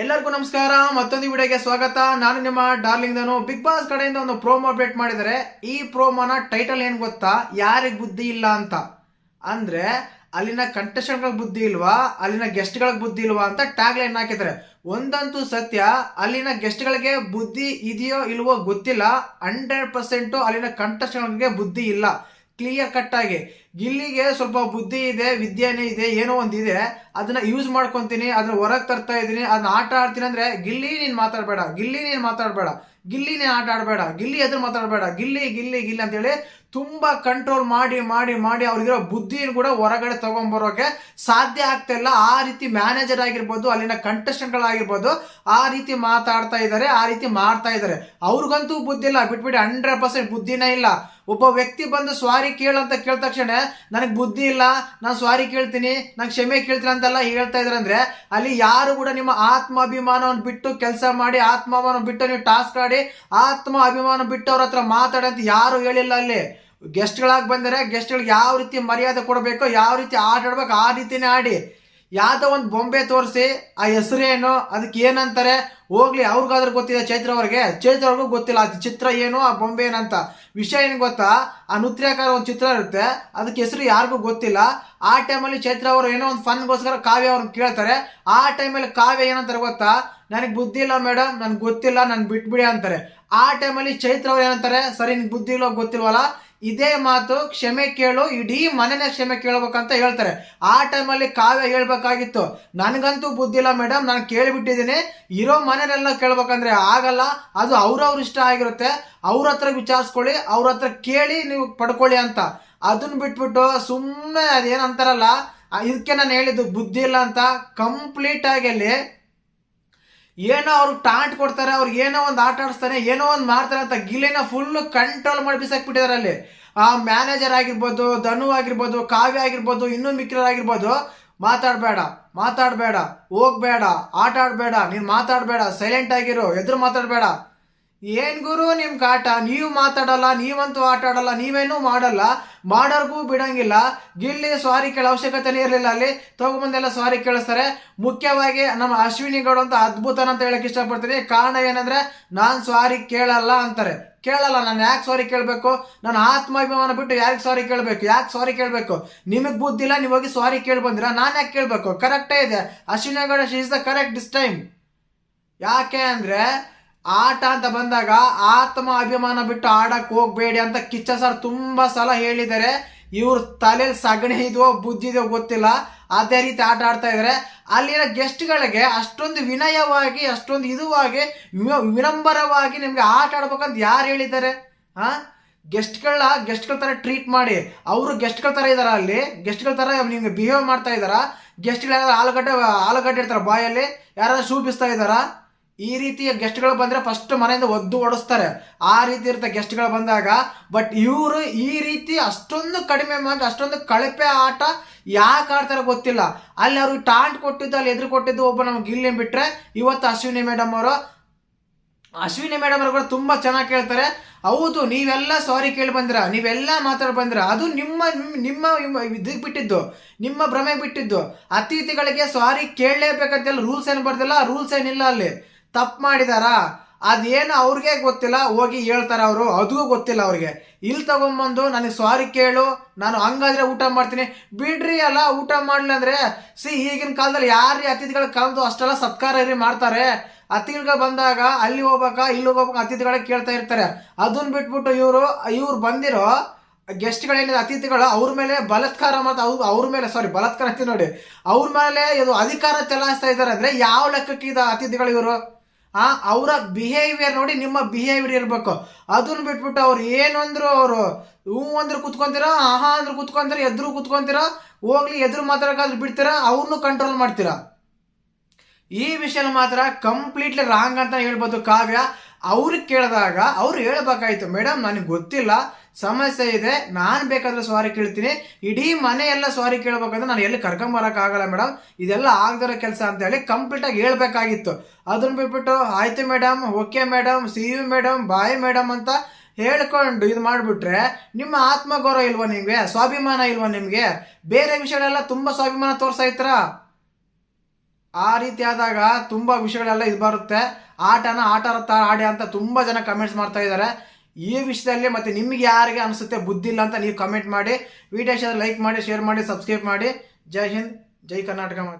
ಎಲ್ಲರಿಗೂ ನಮಸ್ಕಾರ, ಮತ್ತೊಂದು ವಿಡಿಯೋಗೆ ಸ್ವಾಗತ. ನಾನು ನಿಮ್ಮ ಡಾರ್ಲಿಂಗ್ ದನು ಬಿಗ್ ಬಾಸ್ ಕಡೆಯಿಂದ ಒಂದು ಪ್ರೋಮೋ ಅಪ್ಡೇಟ್ ಮಾಡಿದರೆ, ಈ ಪ್ರೋಮೋನ ಟೈಟಲ್ ಏನು ಗೊತ್ತಾ? ಯಾರಿಗೆ ಬುದ್ಧಿ ಇಲ್ಲ ಅಂತ. ಅಂದರೆ, ಅಲ್ಲಿನ ಕಂಟೆಸ್ಟೆಂಟ್ಗಳಿಗೆ ಬುದ್ಧಿ ಇಲ್ವಾ? ಅಲ್ಲಿನ ಗೆಸ್ಟ್ಗಳಿಗೆ ಬುದ್ಧಿ ಇಲ್ವಾ ಅಂತ ಟ್ಯಾಗ್ ಲೈನ್ ಹಾಕಿದ್ದಾರೆ. ಒಂದಂತೂ ಸತ್ಯ, ಅಲ್ಲಿನ ಗೆಸ್ಟ್ಗಳಿಗೆ ಬುದ್ಧಿ ಇದೆಯೋ ಇಲ್ವೋ ಗೊತ್ತಿಲ್ಲ. ಹಂಡ್ರೆಡ್ ಪರ್ಸೆಂಟು ಅಲ್ಲಿನ ಕಂಟೆಸ್ಟೆಂಟ್ಗಳಿಗೆ ಬುದ್ಧಿ ಇಲ್ಲ. ಕ್ಲಿಯರ್ ಕಟ್ ಆಗಿ. ಗಿಲ್ಲಿಗೆ ಸ್ವಲ್ಪ ಬುದ್ಧಿ ಇದೆ, ವಿದ್ಯೆನೇ ಇದೆ, ಏನೋ ಒಂದು ಇದೆ ಅದನ್ನ ಯೂಸ್ ಮಾಡ್ಕೊಂತೀನಿ ಅದನ್ನ ಹೊರಗೆ ತರ್ತಾ ಇದ್ದೀನಿ ಅದನ್ನ ಆಟ ಆಡ್ತೀನಿ ಅಂದ್ರೆ ಗಿಲ್ಲಿ ನೀನು ಮಾತಾಡಬೇಡ, ಗಿಲ್ಲಿ ನೀನು ಮಾತಾಡಬೇಡ ಗಿಲ್ಲಿ ನೀನ್ ಆಟ ಆಡಬೇಡ, ಗಿಲ್ಲಿ ಎದುರು ಮಾತಾಡಬೇಡ, ಗಿಲ್ಲಿ ಗಿಲ್ಲಿ ಗಿಲ್ಲಿ ಅಂತೇಳಿ ತುಂಬಾ ಕಂಟ್ರೋಲ್ ಮಾಡಿ ಮಾಡಿ ಮಾಡಿ ಅವ್ರಿಗಿರೋ ಬುದ್ಧಿನ ಕೂಡ ಹೊರಗಡೆ ತಗೊಂಡ್ಬರೋಕೆ ಸಾಧ್ಯ ಆಗ್ತಾ ಇಲ್ಲ. ಆ ರೀತಿ ಮ್ಯಾನೇಜರ್ ಆಗಿರ್ಬೋದು, ಅಲ್ಲಿನ ಕಂಟೆಸ್ಟೆಂಟ್ಗಳಾಗಿರ್ಬೋದು ಆ ರೀತಿ ಮಾತಾಡ್ತಾ ಇದ್ದಾರೆ, ಆ ರೀತಿ ಮಾಡ್ತಾ ಇದ್ದಾರೆ. ಅವ್ರಿಗಂತೂ ಬುದ್ಧಿ ಇಲ್ಲ. ಬಿಟ್ಬಿಟ್ಟು ಹಂಡ್ರೆಡ್ ಪರ್ಸೆಂಟ್ ಬುದ್ಧಿನೇ ಇಲ್ಲ. ಒಬ್ಬ ವ್ಯಕ್ತಿ ಬಂದು ಸ್ವಾರಿ ಕೇಳು ಅಂತ ಕೇಳಿದ ತಕ್ಷಣ ನನಗೆ ಬುದ್ಧಿ ಇಲ್ಲ, ನಾನು ಸ್ವಾರಿ ಕೇಳ್ತೀನಿ ನಾನು ಕ್ಷಮೆ ಕೇಳ್ತೀನಿ ಅಂತೆಲ್ಲ ಹೇಳ್ತಾ ಇದ್ದಾರೆ ಅಂದ್ರೆ ಅಲ್ಲಿ ಯಾರು ಕೂಡ ನಿಮ್ಮ ಆತ್ಮಾಭಿಮಾನವನ್ನು ಬಿಟ್ಟು ಕೆಲಸ ಮಾಡಿ ಆತ್ಮಾಭಿಮಾನ ಬಿಟ್ಟು ನೀವು ಟಾಸ್ಕ್ ಆಡಿ ಆತ್ಮ ಅಭಿಮಾನ ಬಿಟ್ಟು ಅವ್ರ ಹತ್ರ ಮಾತಾಡಂತ ಯಾರು ಹೇಳಿಲ್ಲ ಅಲ್ಲಿ. ಗೆಸ್ಟ್ಗಳಾಗಿ ಬಂದರೆ ಗೆಸ್ಟ್ಗಳಿಗೆ ಯಾವ ರೀತಿ ಮರ್ಯಾದೆ ಕೊಡಬೇಕು, ಯಾವ ರೀತಿ ಆಟ ಆಡ್ಬೇಕು, ಆ ರೀತಿನೇ ಆಡಿ. ಯಾವುದೋ ಒಂದು ಬೊಂಬೆ ತೋರಿಸಿ, ಆ ಹೆಸರೇನು, ಅದಕ್ಕೆ ಏನಂತಾರೆ, ಹೋಗ್ಲಿ, ಅವ್ರಿಗಾದ್ರೂ ಗೊತ್ತಿದೆ ಚೈತ್ರ ಅವ್ರಿಗೆ. ಚೈತ್ರ ಅವ್ರಿಗೂ ಗೊತ್ತಿಲ್ಲ, ಅದು ಚಿತ್ರ ಏನು, ಆ ಬೊಂಬೆ ಏನಂತ. ವಿಷಯ ಏನು ಗೊತ್ತಾ, ಆ ನೃತ್ಯಕಾರ ಒಂದು ಚಿತ್ರ ಇರುತ್ತೆ, ಅದಕ್ಕೆ ಹೆಸರು ಯಾರಿಗೂ ಗೊತ್ತಿಲ್ಲ. ಆ ಟೈಮಲ್ಲಿ ಚೈತ್ರ ಅವರು ಏನೋ ಒಂದು ಫನ್ಗೋಸ್ಕರ ಕಾವ್ಯ ಅವ್ರನ್ನ ಕೇಳ್ತಾರೆ. ಆ ಟೈಮಲ್ಲಿ ಕಾವ್ಯ ಏನಂತಾರೆ ಗೊತ್ತಾ, ನನಗೆ ಬುದ್ಧಿ ಇಲ್ಲ ಮೇಡಮ್, ನನಗೆ ಗೊತ್ತಿಲ್ಲ, ನಾನು ಬಿಟ್ಬಿಡಿ ಅಂತಾರೆ. ಆ ಟೈಮಲ್ಲಿ ಚೈತ್ರ ಅವ್ರು ಏನಂತಾರೆ, ಸರಿ ನಿನ್ಗೆ ಬುದ್ಧಿ ಇಲ್ಲೋ ಗೊತ್ತಿಲ್ವಲ್ಲ ಇದೇ ಮಾತು ಕ್ಷಮೆ ಕೇಳು, ಇಡೀ ಮನೆನೇ ಕ್ಷಮೆ ಕೇಳಬೇಕಂತ ಹೇಳ್ತಾರೆ. ಆ ಟೈಮಲ್ಲಿ ಕಾವ್ಯ ಹೇಳ್ಬೇಕಾಗಿತ್ತು. ನನಗಂತೂ ಬುದ್ಧಿ ಇಲ್ಲ ಮೇಡಮ್ ನಾನು ಕೇಳಿಬಿಟ್ಟಿದ್ದೀನಿ. ಇರೋ ಮನೆನೆಲ್ಲ ಕೇಳ್ಬೇಕಂದ್ರೆ ಆಗಲ್ಲ, ಅದು ಅವ್ರವ್ರ ಇಷ್ಟ ಆಗಿರುತ್ತೆ. ಅವ್ರ ಹತ್ರ ವಿಚಾರಿಸ್ಕೊಳ್ಳಿ, ಅವ್ರ ಹತ್ರ ಕೇಳಿ ನೀವು ಪಡ್ಕೊಳ್ಳಿ ಅಂತ. ಅದನ್ನ ಬಿಟ್ಬಿಟ್ಟು ಸುಮ್ಮನೆ ಅದೇನಂತಾರಲ್ಲ ಇದಕ್ಕೆ ನಾನು ಹೇಳಿದ್ದು ಬುದ್ಧಿ ಇಲ್ಲ ಅಂತ, ಕಂಪ್ಲೀಟ್ ಆಗಿ ಅಲ್ಲಿ ಏನೋ ಅವ್ರಿಗೆ ಟಾಂಟ್ ಕೊಡ್ತಾರೆ ಅವ್ರಿಗೆ ಏನೋ ಒಂದು ಆಟ ಆಡಿಸ್ತಾರೆ, ಏನೋ ಒಂದು ಮಾಡ್ತಾರೆ ಅಂತ ಗಿಲಿನ ಫುಲ್ ಕಂಟ್ರೋಲ್ ಮಾಡಿ ಬಿಸಾಕ್ಬಿಟ್ಟಿದ್ದಾರೆ ಅಲ್ಲಿ. ಆ ಮ್ಯಾನೇಜರ್ ಆಗಿರ್ಬೋದು, ಧನು ಆಗಿರ್ಬೋದು, ಕಾವ್ಯ ಆಗಿರ್ಬೋದು, ಇನ್ನೂ ಮಿಕ್ಕಿರೋರಾಗಿರ್ಬೋದು ಮಾತಾಡಬೇಡ ಮಾತಾಡಬೇಡ, ಹೋಗ್ಬೇಡ, ಆಟ ಆಡಬೇಡ, ನೀನು ಮಾತಾಡಬೇಡ ಸೈಲೆಂಟ್ ಆಗಿರು, ಎದುರು ಮಾತಾಡಬೇಡ. ಏನ್ ಗುರು ನಿಮ್ ಕಾಟ? ನೀವು ಮಾತಾಡಲ್ಲ, ನೀವಂತೂ ಆಟ ಆಡಲ್ಲ ನೀವೇನೂ ಮಾಡಲ್ಲ. ಮಾಡೋರ್ಗೂ ಬಿಡಂಗಿಲ್ಲ. ಗಿಲ್ಲಿ ಸ್ವಾರಿ ಕೇಳೋ ಅವಶ್ಯಕತೆನೇ ಇರಲಿಲ್ಲ ಅಲ್ಲಿ. ತಗೊಂಬಂದೆಲ್ಲ ಸ್ವಾರಿ ಕೇಳಿಸ್ತಾರೆ. ಮುಖ್ಯವಾಗಿ ನಮ್ಮ ಅಶ್ವಿನಿ ಗೌಡ ಅಂತ ಅದ್ಭುತನ ಅಂತ ಹೇಳಕ್ ಇಷ್ಟಪಡ್ತೀನಿ. ಕಾರಣ ಏನಂದ್ರೆ, ನಾನ್ ಸ್ವಾರಿ ಕೇಳಲ್ಲ ಅಂತಾರೆ. ಕೇಳಲ್ಲ, ನಾನು ಯಾಕೆ ಸಾರಿ ಕೇಳಬೇಕು? ನಾನು ಆತ್ಮಾಭಿಮಾನ ಬಿಟ್ಟು ಯಾರಿಗೆ ಸಾರಿ ಕೇಳಬೇಕು? ಯಾಕೆ ಸಾರಿ ಕೇಳಬೇಕು? ನಿಮಗೆ ಬುದ್ಧಿ ಇಲ್ಲ, ನೀವು ಹೋಗಿ ಸಾರಿ ಕೇಳಿ ಬಂದಿರಾ? ನಾನು ಯಾಕೆ ಕೇಳಬೇಕು? ಕರೆಕ್ಟೇ ಇದೆ. Ashwini Gowda she is the correct this time ಯಾಕೆ ಅಂದ್ರೆ ಆಟ ಅಂತ ಬಂದಾಗ ಆತ್ಮ ಅಭಿಮಾನ ಬಿಟ್ಟು ಆಡಕ್ ಹೋಗ್ಬೇಡಿ ಅಂತ ಕಿಚ್ಚ ಸರ್ ತುಂಬಾ ಸಲ ಹೇಳಿದ್ದಾರೆ. ಇವ್ರ ತಲೆಯಲ್ಲಿ ಸಗಣಿ ಇದೋ ಬುದ್ಧಿ ಇದೋ ಗೊತ್ತಿಲ್ಲ. ಅದೇ ರೀತಿ ಆಟ ಆಡ್ತಾ ಇದ್ದಾರೆ. ಅಲ್ಲಿನ ಗೆಸ್ಟ್ಗಳಿಗೆ ಅಷ್ಟೊಂದು ವಿನಯವಾಗಿ, ಅಷ್ಟೊಂದು ಇದುವಾಗಿ ವಿನಂಬರವಾಗಿ ನಿಮ್ಗೆ ಆಟ ಆಡ್ಬೇಕಂತ ಯಾರು ಹೇಳಿದ್ದಾರೆ? ಹಾ ಗೆಸ್ಟ್ಗಳ ಗೆಸ್ಟ್ಗಳ ಥರ ಟ್ರೀಟ್ ಮಾಡಿ. ಅವರು ಗೆಸ್ಟ್ಗಳ ಥರ ಇದಾರ ಅಲ್ಲಿ. ಗೆಸ್ಟ್ಗಳ ಥರ ನಿಮ್ಗೆ ಬಿಹೇವ್ ಮಾಡ್ತಾ ಇದಾರ. ಗೆಸ್ಟ್ಗಳು ಯಾರು ಆಲೂಗಡ್ಡೆ ಆಲೂಗಡ್ಡೆ ಇರ್ತಾರೆ ಬಾಯಲ್ಲಿ? ಯಾರಾದ್ರೂ ಶೂಪಿಸ್ತಾ ಇದ್ದಾರಾ? ಈ ರೀತಿಯ ಗೆಸ್ಟ್ಗಳು ಬಂದರೆ ಫಸ್ಟ್ ಮನೆಯಿಂದ ಒದ್ದು ಓಡಿಸ್ತಾರೆ. ಆ ರೀತಿ ಇರುತ್ತೆ ಗೆಸ್ಟ್ಗಳು ಬಂದಾಗ. ಬಟ್ ಇವರು ಈ ರೀತಿ ಅಷ್ಟೊಂದು ಕಡಿಮೆ ಮಾಡಿ ಅಷ್ಟೊಂದು ಕಳಪೆ ಆಟ ಯಾಕೆ ಆಡ್ತಾರೆ ಗೊತ್ತಿಲ್ಲ. ಅಲ್ಲಿ ಅವ್ರಿಗೆ ಟಾಂಟ್ ಕೊಟ್ಟಿದ್ದು, ಅಲ್ಲಿ ಎದುರು ಕೊಟ್ಟಿದ್ದು ಒಬ್ಬ ನಮ್ಗೆ ಗಿಲ್ಲಿ ಬಿಟ್ಟರೆ ಇವತ್ತು ಅಶ್ವಿನಿ ಮೇಡಮ್ ಅವರು. ಅಶ್ವಿನಿ ಮೇಡಮ್ ಅವರು ಕೂಡ ತುಂಬ ಚೆನ್ನಾಗಿ ಕೇಳ್ತಾರೆ. ಹೌದು, ನೀವೆಲ್ಲ ಸಾರಿ ಕೇಳಿ ಬಂದ್ರ. ನೀವೆಲ್ಲ ಮಾತಾಡಿ ಬಂದ್ರ. ಅದು ನಿಮ್ಮ ನಿಮ್ಮ ಇದಕ್ಕೆ ಬಿಟ್ಟಿದ್ದು. ನಿಮ್ಮ ಭ್ರಮೆ ಬಿಟ್ಟಿದ್ದು. ಅತಿಥಿಗಳಿಗೆ ಸಾರಿ ಕೇಳಲೇಬೇಕಂತೆಲ್ಲ ರೂಲ್ಸ್ ಏನು ಬರ್ದಿಲ್ಲ. ರೂಲ್ಸ್ ಏನಿಲ್ಲ ಅಲ್ಲಿ. ತಪ್ಪು ಮಾಡಿದಾರಾ, ಅದೇನು ಅವ್ರಿಗೆ ಗೊತ್ತಿಲ್ಲ, ಹೋಗಿ ಹೇಳ್ತಾರೆ ಅವರು ಅದು ಗೊತ್ತಿಲ್ಲ ಅವ್ರಿಗೆ. ಇಲ್ಲಿ ತಗೊಂಬಂದು ನನಗೆ ಸಾರಿ ಕೇಳು, ನಾನು ಹಂಗಾದ್ರೆ ಊಟ ಮಾಡ್ತೀನಿ. ಬಿಡ್ರಿ ಅಲ್ಲ, ಊಟ ಮಾಡಲಿ ಅಂದ್ರೆ, ಸಿ, ಈಗಿನ ಕಾಲದಲ್ಲಿ ಯಾರೀ ಅತಿಥಿಗಳ ಕರೆದು ಅಷ್ಟೆಲ್ಲ ಸತ್ಕಾರ ರೀ ಮಾಡ್ತಾರೆ. ಅತಿಥಿಗಳು ಬಂದಾಗ ಅಲ್ಲಿ ಹೋಗ್ಬೇಕಾ, ಇಲ್ಲಿ ಹೋಗ್ಬೇಕು ಅತಿಥಿಗಳಿಗೆ ಕೇಳ್ತಾ ಇರ್ತಾರೆ. ಅದನ್ನ ಬಿಟ್ಬಿಟ್ಟು ಇವರು, ಇವ್ರು ಬಂದಿರೋ ಗೆಸ್ಟ್ಗಳೇನಿದೆ, ಅತಿಥಿಗಳು ಅವ್ರ ಮೇಲೆ ಬಲತ್ಕಾರ ಮತ್ತು ಅವ್ರು, ಅವ್ರ ಮೇಲೆ ಸಾರಿ ಬಲತ್ಕಾರ ಅಂತೀನಿ ನೋಡಿ. ಅವ್ರ ಮೇಲೆ ಇದು ಅಧಿಕಾರ ಚಲಾಯಿಸ್ತಾ ಇದ್ದಾರೆ ಅಂದ್ರೆ ಯಾವ ಲೆಕ್ಕಕ್ಕೆ ಇದು ಅತಿಥಿಗಳು ಇವರು? ಆ, ಅವರ ಬಿಹೇವಿಯರ್ ನೋಡಿ ನಿಮ್ಮ ಬಿಹೇವಿಯರ್ ಇರಬೇಕು. ಅದನ್ನ ಬಿಟ್ಬಿಟ್ಟು ಅವ್ರು ಏನು ಅಂದ್ರು ಅವರು ಹ್ಞೂ ಅಂದ್ರೆ ಕುತ್ಕೊಂತೀರಾ, ಆಹಾ ಅಂದ್ರೆ ಕುತ್ಕೊಂತೀರಾ, ಎದುರು ಕುತ್ಕೊಂತೀರಾ, ಹೋಗ್ಲಿ, ಎದುರು ಮಾತಾಡೋಕ್ಕಾದ್ರೂ ಬಿಡ್ತೀರಾ ಅವ್ರನ್ನೂ ಕಂಟ್ರೋಲ್ ಮಾಡ್ತೀರಾ? ಈ ವಿಷಯ ಮಾತ್ರ ಕಂಪ್ಲೀಟ್ಲಿ ರಾಂಗ್ ಅಂತ ಹೇಳ್ಬೋದು ಕಾವ್ಯ. ಅವ್ರಿಗೆ ಕೇಳಿದಾಗ ಅವ್ರು ಹೇಳ್ಬೇಕಾಯ್ತು, ಮೇಡಮ್, ನನಗೆ ಗೊತ್ತಿಲ್ಲ. ಸಮಸ್ಯೆ ಇದೆ. ನಾನು ಬೇಕಾದ್ರೆ ಸಾರಿ ಕೇಳ್ತೀನಿ. ಇಡೀ ಮನೆ ಎಲ್ಲ ಸಾರಿ ಕೇಳಬೇಕಂದ್ರೆ ನಾನು ಎಲ್ಲಿ ಆಗಲ್ಲ ಮೇಡಮ್ ಇದೆಲ್ಲ ಆಗದಿರೋ ಕೆಲಸ ಅಂತ ಹೇಳಿ ಕಂಪ್ಲೀಟಾಗಿ ಹೇಳ್ಬೇಕಾಗಿತ್ತು. ಅದನ್ನ ಬಿಟ್ಬಿಟ್ಟು, ಆಯ್ತು madam okay madam see you madam bye madam ಅಂತ ಹೇಳ್ಕೊಂಡು ಇದು ಮಾಡಿಬಿಟ್ರೆ ನಿಮ್ಮ ಆತ್ಮಗೌರವ ಇಲ್ವಾ ನಿಮಗೆ? ಸ್ವಾಭಿಮಾನ ಇಲ್ವಾ ನಿಮಗೆ? ಬೇರೆ ವಿಷಯಗಳೆಲ್ಲ ತುಂಬ ಸ್ವಾಭಿಮಾನ ತೋರಿಸ್ತಾ ಆ ರೀತಿ ಆದಾಗ ತುಂಬ ವಿಷಯಗಳೆಲ್ಲ ಇದು ಬರುತ್ತೆ. ಆಟನ ಆಟ ಆಡಿ ಅಂತ ತುಂಬ ಜನ ಕಮೆಂಟ್ಸ್ ಮಾಡ್ತಾ ಇದ್ದಾರೆ. ಈ ವಿಷಯದಲ್ಲಿ ಮತ್ತೆ ನಿಮಗೆ ಯಾರಿಗೆ ಅನಿಸುತ್ತೆ ಬುದ್ಧಿ ಇಲ್ಲ ಅಂತ ನೀವು ಕಮೆಂಟ್ ಮಾಡಿ. ವಿಡಿಯೋ ಲೈಕ್ ಮಾಡಿ ಶೇರ್ ಮಾಡಿ ಸಬ್ಸ್ಕ್ರೈಬ್ ಮಾಡಿ. ಜೈ ಹಿಂದ್, ಜೈ ಕರ್ನಾಟಕ